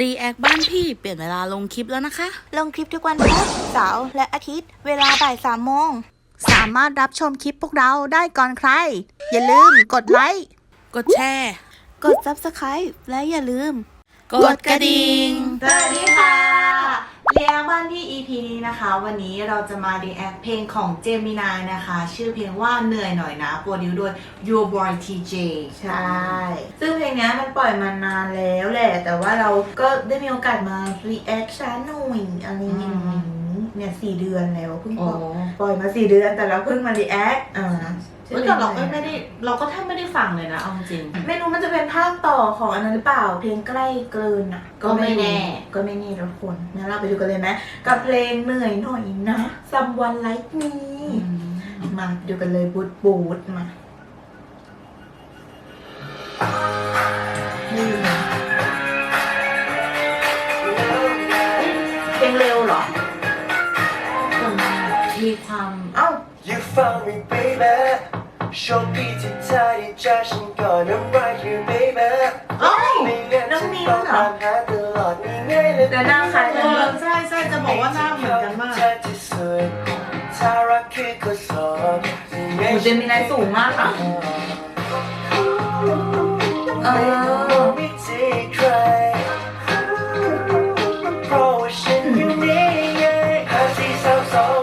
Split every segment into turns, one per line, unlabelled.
รีแอคบ้านพี่เปลี่ยนเวลาลงคลิปแล้วนะคะ
ลงคลิปทุกวันพุธเสาร์และอาทิตย์ เวลาบ่ายสามโมง
สามารถรับชมคลิปพวกเราได้ก่อนใคร อย่าลืมกดไลค์
กดแชร์
กด subscribe และอย่าลืม
กดกระดิ่ง
สวัสดีค่ะ เรียบ้านพี่ EP นี้นะคะ วันนี้เราจะมาดีแอคเพลงของเจมินายนะคะ ชื่อเพลงว่าเหนื่อยหน่อยนะโปรดิวโดย Your Boy TJ
ใช่ ซึ่งเพลงเนี้ยมันปล่อยมานานแล้วแหละ แต่ว่าเราก็ได้มีโอกาสมา react ช้าหน่อยอะไรอย่างนี้
อืม
เนี่ยสี่เดือนแล้วเพิ่ง
โอ้
ปล่อยปล่อยมาสี่เดือนแต่เราเพิ่งมา react อ่า
เฮ้ยแต่เราก็ไม่ได้เราก็แทบไม่ได้ฟังเลยนะเอาจริง
ไม่รู้มันจะเป็นภาคต่อของอันนั้นหรือเปล่า เพลงใกล้เกินอะ
ก็ไม่แน่
ก็ไม่แน่ทุกคนงั้นเราไปดูกันเลยไหมกับเพลงเหนื่อยหน่อยนะ Someone Like Me มาดูกันเลยบูทบูทมาไม่รู้นะเพลงเร็วเหรอ
มีความ
เอ้า
You found me baby โชคดีที่เธอได้เจอฉันก่อน I'm right here baby
เอ้ย
ไม่งั้น
น้อง
ฉัน
มิ้น
ต้อง
เหรอ
ตามหาตลอดนี่ไงเลย
แต่หน้าคล้าย
เอ
กัน
อ
มาก
ใช่ใช่จะบอกว่าหน้าเหมือนกันมาก
เธอที่สวยถ้ารักคือก็สอบยังไง
โอ้เจมินายสูงมากอะ เออ
ไม่ที่ใครเพราะว่าฉันอยู่นี่ไงห้าสี่สามสอง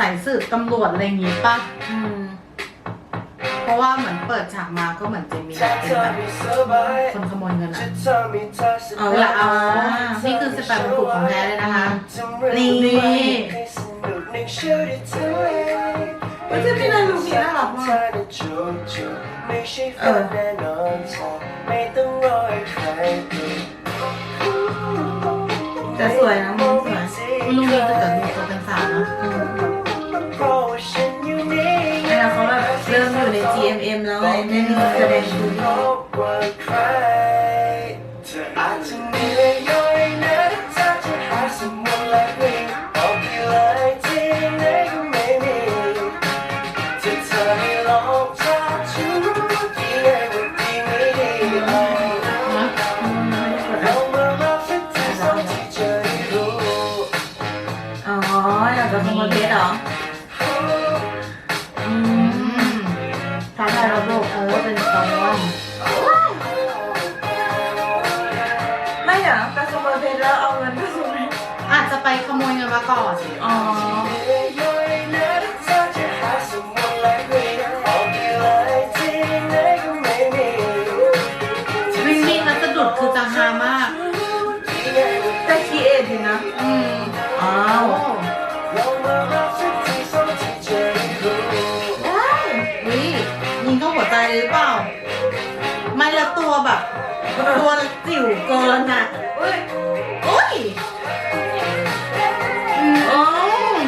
สา
ยสืบตำรวจอะไรอย่างงี้ป่ะ
อืม
เพราะว่าเหมือนเปิดฉากมาก็เหมือนเจมินายเป็นแบบคนขโมยเงินอะ
เอา
เว
ละ
ลา
เอา
เอานี่คือสแปมถูกของแท้เลยนะคะ
นี่
นี่
เฮ้ยเจมินายดูดีน่ารักมาก
เออแน่นอนไม่ต้องรอให้ใครดู
แต่สวยนะมึงสวย
คุณลุงมีตัวแต่ดูตัวเป็นสาวเนาะ
GMM แล้ว
ท้าทา
ยระบบ
เออเป็นตอน
ไม่เหรอการขโมยเพชรแล้วเอาเงินไปขโมย
อาจจะไปขโมยเงินมาก่อน
อ๋อ
วิ่งวิ่งแล้วสะดุดคือจะฮามาก
แต่คีเอทอยู่นะ
อืม
อ้าว
วิ ตัวแบบ ตัวจิ๋วเกินอะ
อุ้ย
โอ้ยอืมโอ้ย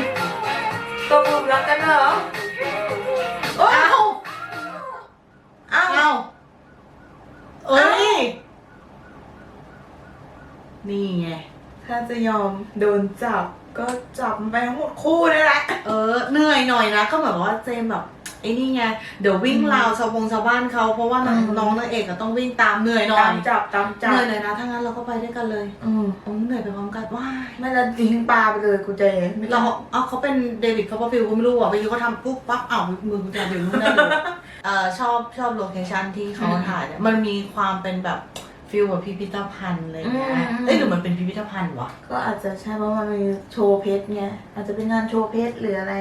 ตัวมุมรักกันเหรอโอ้ย
เอ้า
อ้าว
เอ้าเอ้ย นี่ไง
ถ้าจะยอมโดนจับก็จับมันไปทั้งหมดคู่นี่แหละ
เออ เหนื่อยหน่อยนะ ก็เหมือนว่าเจมแบบ ไอ้นี่ไง เดี๋ยววิ่งราวชาวบงชาวบ้านเขาเพราะว่าน้อง
อืม
น้องนางเอกก็ต้องวิ่งตามเหนื่อยหน่อ
ตายมจับตามจั
เห
บ
นื่อยเลยนะถ้างั้นเราก็ไปด้วยกันเลย
อืม
โอ้เหนื่อยไปพร้อมกันว้าย
ไม่ละทิ้งปลาไปเลยกูเจไม่
เรา
ต้อง
เอาเขาเป็นเดวิดเขาปฟิลก็ไม่รู้อะไปยูก็ทำปุ๊บปั๊บอ้าวมือกูจะอยู่นู่นนั่นอยู่เออชอบชอบโลเคชั่นที่เขาถ่ายเนี่ยมันมีความเป็นแบบ ฟิลแบบพิพิธภัณฑ์อะไรอย่างเงี้ยเอ้ยหรือมันเป็นพิพิธภัณฑ์วะ
ก็อาจจะใช่เพราะมันมีโชว์เพชรไงอาจจะเป็นงานโชว์เพชรหรืออะไร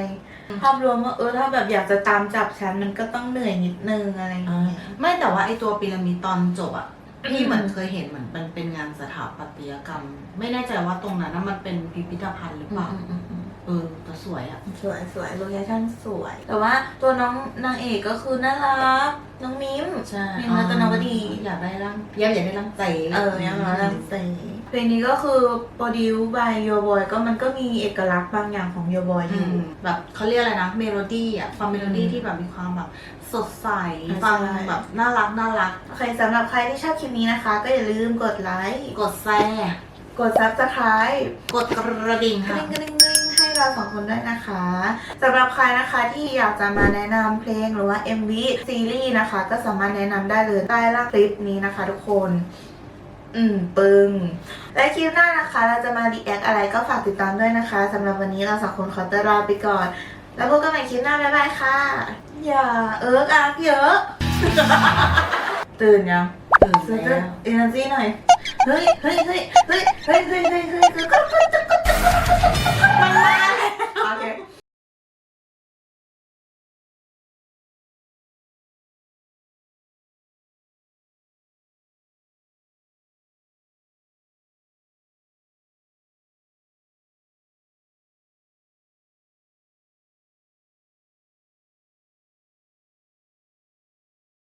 ภาพรวมว่าเออถ้าแบบอยากจะตามจับฉันมันก็ต้องเหนื่อยนิดนึงอะไรอย่างเงี้ย
ไม่แต่ว่าไอตัวพีระมิดตอนจบอะพี่เหมือนเคยเห็นเหมือนมันเป็นงานสถาปัตยกรรม ไม่แน่ใจว่าตรงนั้นนะมันเป็นพิพิธภัณฑ์หรือเปล่า
อืมอืมอืม
เออแต่สวยอะ
สวยสวยโลเคชั่นสวย แต่ว่าตัวน้องนางเอกก็คือน่ารัก น้องมิม
ใช่
มิมรัตนวดี
อยากได้ร่างยังอยากได้ร่างใจ
เออยังรักเตเพลงนี้ก็คือ produce by Your Boy ก็มันก็มีเอกลักษณ์บางอย่างของ Your Boy อยู่
แบบเขาเรียกอะไรนะเมโลดี้อะฟังเมโลดี้
อืม
ที่แบบมีความแบบสดใส
ใช่
ฟังแบบน่ารักน่ารัก
โอเคสำหรับใครที่ชอบคลิปนี้นะคะ ก็อย่าลืมกดไลค์
กดแซ่
กด subscribe
กดกระดิ่ง
กระ
ค่ะ
ดิ่งกระดิ่งกระดิ่งให้ เราสองคนด้วยนะคะสำหรับใครนะคะที่อยากจะมาแนะนำเพลงหรือว่า MV ซีรีส์นะคะ ก็สามารถแนะนำได้เลยใต้ล่างคลิปนี้นะคะ ทุกคน อืม ปึงและคลิปหน้านะคะ เราจะมารีแอคอะไรก็ฝากติดตามด้วยนะคะสำหรับวันนี้เราสองคนขอตัวลาไปก่อน แล้วพบกันใหม่คลิปหน้าบ๊ายบายค่ะ อย่าเอิร์กอาร์กเยอะ ตื่นยัง
ตื่น
ซื้อ
แล้ว
เอเนอร์จีหน่อย เฮ้ยเฮ้ยเฮ้ยเฮ้ยเฮ้ยเฮ้ยเฮ้ยเฮ้ย